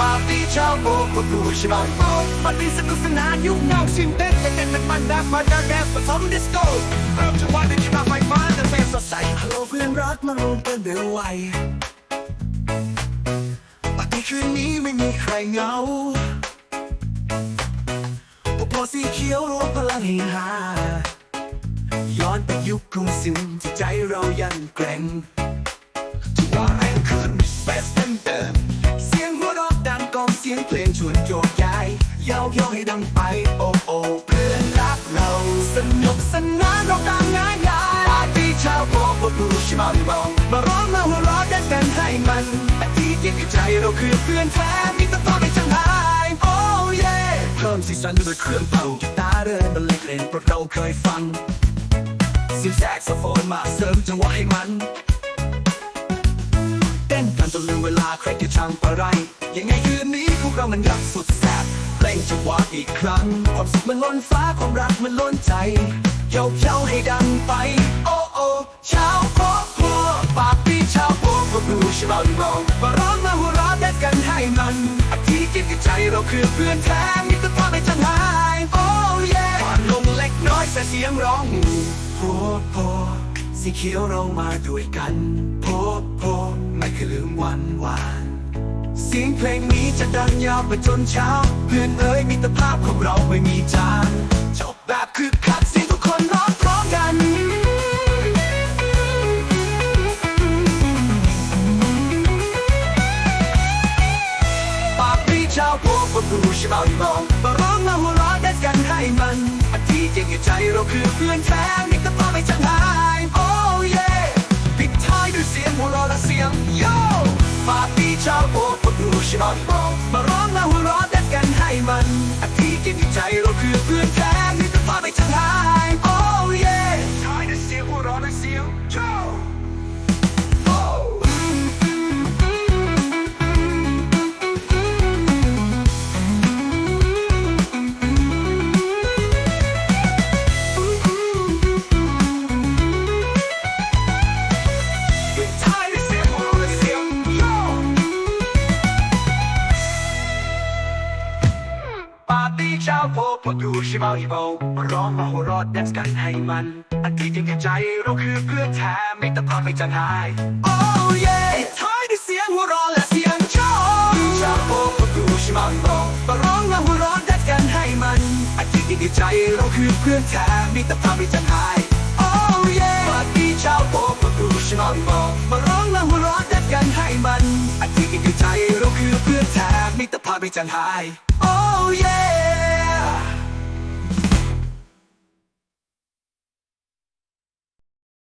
ปาร์ตี้ชาวโบกดูชิบะโบปาร์ตี้สนุกสนานยุคเงาชิมเต้นเต้นเต้นมันดับมาจากแดนผสมดิสโก้เริ่มจากวันที่มาไฟฟ้าจะเป็นสดใสฮัลโหลเพื่อนรักมารวมกันเดี๋ยวไวปาร์ตี้คืนนี้ไม่มีใครเหงาพวกพอสีเขียวรวมพลังเฮฮาย้อนไปยุคกรุงศรีที่ใจเรายังแกร่งทุกวันแรงขึ้นเบส เสียงเพลงชวนโยกย้ายเย้าเย้าให้ดังไปโอ้โอ้เพื่อนรักเราสนุกสนานเราตามง่ายง่ายปาร์ตี้ชาวโบกดูชิมาริมองมาร้องมาหัวเราะเต้นกันให้มันแต่ที่จริงในใจเราคือเพื่อนแท้มีแต่ตองไม่จังหายโอ้เย่เพิ่มสีสันด้วยเครื่องเป่ากีตาร์เดินบรรเลงเพลงเพราะเราเคยฟังเสียงแซกโซโฟนมาเสริมจังหวะให้มัน จนลืมเวลาใครจะช่างอะไร ยังไงคืนนี้พวกเรามันยังสุดแซ่บเพลงจังหวะอีกครั้ง ความสุขมันล้นฟ้าความรักมันล้นใจโยกเย้าให้ดังไป โอ้โอ้ชาวโคโคปาร์ตี้ชาวโคโคดูชาลิมองมาร้องมาหัวเราะเต้กันให้มันอาทิตย์จิตในใจเราคือเพื่อนแท้มิตรภาพไม่จางหายโอ้เย่ผ่านลงเล็กน้อยแต่เสียงร้องโพโพสีเขียวเรามาด้วยกันโพโพ ไม่เคยลืมวันวานเสียงเพลงนี้จะดังยาวไปจนเช้า เพื่อนเอ๋ยมิตรภาพของเราไม่มีจางจบแบบคือคักเสียงทุกคนร้องพร้อมกัน ปากรีชาวโพกบดูชาลิมองมาร้องมาหัวเราะเต้นกันให้มันอาทิตย์ยังอยู่ใจเราคือเพื่อนแท้ ชาวโบกดูชิบาลิมองมาร้องมาหัวเราะเด็ดกันให้มันอาทิตย์ที่ใจเราคือเพื่อน อดูชิมาริโบาร้องมาหัวราะแดนซ์กันให้มันอันที่จริงในใจเราคือเพื่อนแท้ไม่แต่พาไม่จางหายโอ้เย่ปิดท้ายด้วยเสียงหัวเราะและเสียงโย่เช้าโพพอดูชิมาริโบมาร้องมาหัวราะแดนซ์กันให้มันอันที่จริงในใจเราคือเพื่อนแท้ไม่แต่พาไม่จางหายโอ้เย่ปาร์ตี้เช้าโพพอดูชิมาริโบมาร้องมาหัวราะแดนซ์กันให้มันอันที่จริงในใจเราคือเพื่อนแท้ไม่แต่พาไม่จางหายโอ้เย่